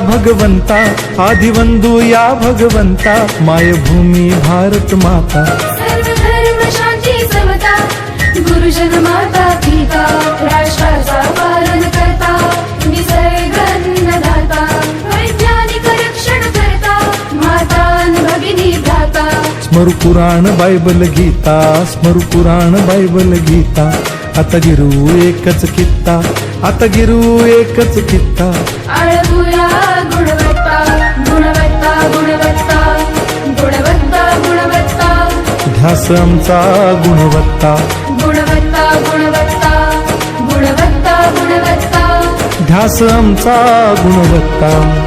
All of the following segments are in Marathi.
भगवंता आदिवंदू या भगवंता मायभूमी भारत माता। सर्व धर्म शांती समता गुरुजन माता पिता राष्ट्राचा पालन करता निसर्ग अन्नदाता वैज्ञानिक रक्षण करता माता अन भगिनी भ्राता। स्मरू पुराण बायबल गीता स्मरू पुराण बायबल गीता। आता गिरू एकच कित्ता आता गिरू एकच कित्ता. आळगुया गुणवत्ता गुणवत्ता गुणवत्ता गुणवत्ता गुणवत्ता. ध्यास आमचा गुणवत्ता. गुणवत्ता गुणवत्ता गुणवत्ता गुणवत्ता. ध्यास आमचा गुणवत्ता.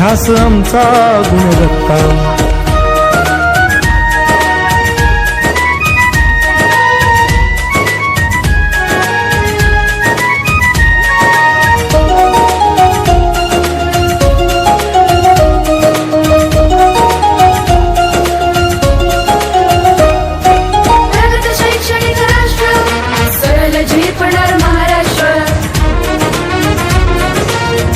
ध्यास आमचा गुणदत्ता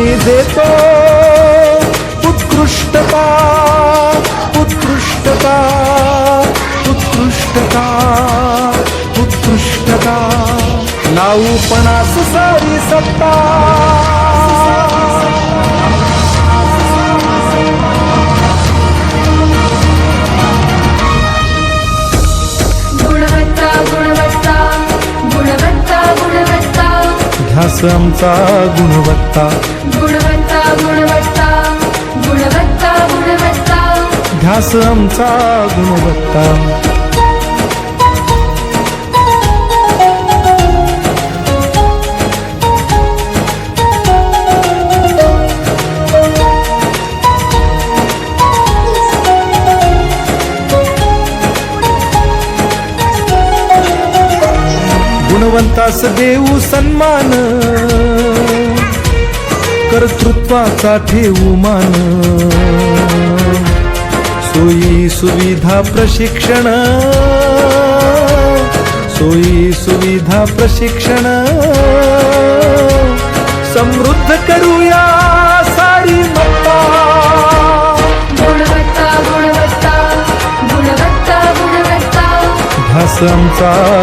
आम्ही देतो. उत्कृष्टता उत्कृष्टता उत्कृष्टता उत्कृष्टता. लावू पणास सारी सत्ता. ध्यास आमचा गुणवत्ता. गुणवत्ता गुणवत्ता गुणवत्ता गुणवत्ता. ध्यास आमचा गुणवत्ता. गुणवंतास देऊ सन्मान. कर्तृत्वाचा ठेवू मान. सोयी सुविधा प्रशिक्षण. सोयी सुविधा प्रशिक्षण. समृद्ध करूया सारी मत्ता. गुणवत्ता गुणवत्ता गुणवत्ता गुणवत्ता. ध्यास आमचा